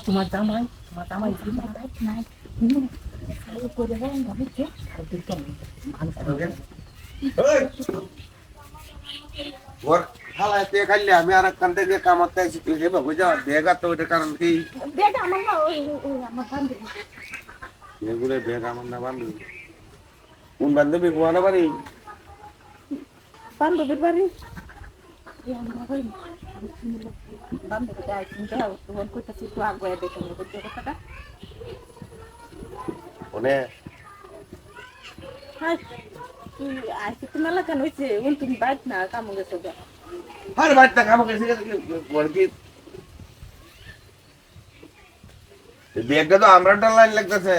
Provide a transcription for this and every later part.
তোমার জামাই তোমার জামাই নাই করে ওর হালায় তে খাইলে আমি আর কান থেকে কামাত তুই হেবা বুঝা বেগা তো কারণ কি? বেগ আমার না ওই ওই আমার বান্ধবী। এগুলো বেগ আমার না বান্ধবী। কোন বান্ধবী কোয়ানা বাড়ি? বান্ধবীর বাড়ি। বান্ধবীটা একদিন যাও তখন কইতাছি একটু আগুয়া দেখে নেব কথাটা ওনে হ্যাঁ তুই আজকে তো মেলা কেন হয়েছে তুমি বাইক না কামো গেছো আর বাড়িতে কামা গেছে কি বেগটা তো আমরা লাইন লাগতেছে।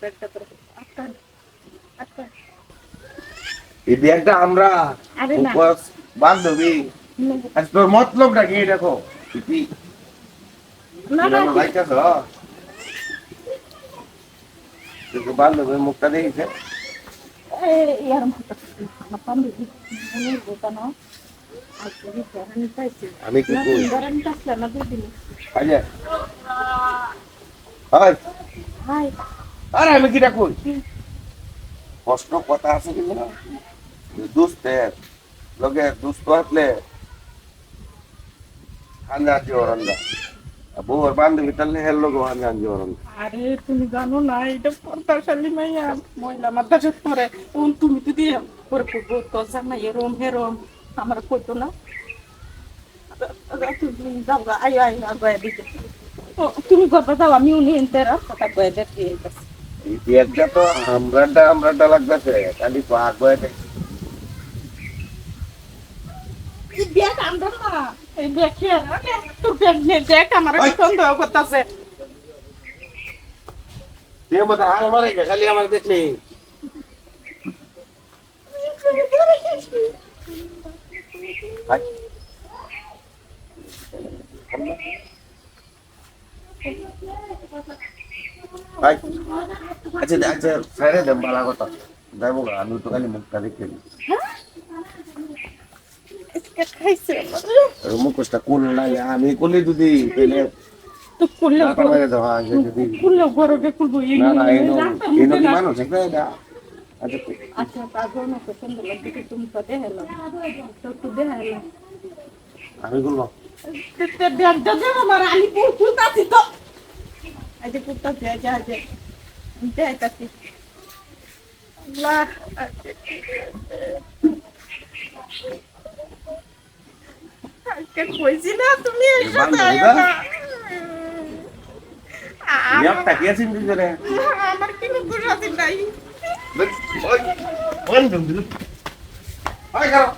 ব্যাগটা ধরো। এই ব্যাগটা আমরা বান্ধবী। আজ তোর মতলবটা কি দেখো? বান্ধবীর মুখটা দেখিছে? আমি কি আরে আমি কিটা কই? কষ্ট কথা আছে কি না দুস্তের লগে দুস্ত হাতলে হান্দা জিওরন্দা বউর বান্ধবী তাহলে হেল লোক হান্দা জিওরন্দা আরে তুমি জানো না এটা পর্দাশালী মাইয়া মহিলা মাদ্রাসা পরে। ওন তুমি তো দিয়ে পরে করব তো জানা এরম হেরম আমার কইতো না। তুমি যাও আয় আয় আগায় দিতে। তুমি গর্বা যাও আমি উনি এনতে রাস্তাটা গয়ে দেখি আমরাটা আমরাটা লাগতেছে খালি পাক বয়ে ব্যাগ আনবেন না এই ব্যাগ খেয়ে তোর ব্যাগ নিয়ে দেখ আমার ওই। সন্দেহ করতেছে তুই মতো হাল মারে খালি আমার দেখলি হাই হাই আচ্ছা আচ্ছা ছেড়ে দেন বালা কথা যাব গা, আমি তো খালি মুখটা দেখে দিই খাইছে মুখোশটা নাই আমি করলে যদি পেলে আছে খুলবো আচ্ছা। আচ্ছা আমি বলব ব্যাগটা দেব আমার আমি পুলতাছি তো। এই যে পুলতাছি এই যে এই যে। দেখাইতাছি আল্লাহ। আজকে কইছি না তুমি সাথে আইও না আ- ইয়ারটা কে চিন্তা করে আমার কোনো বুঝাতে নাই। ওই ওই ওই ওই খারাপ।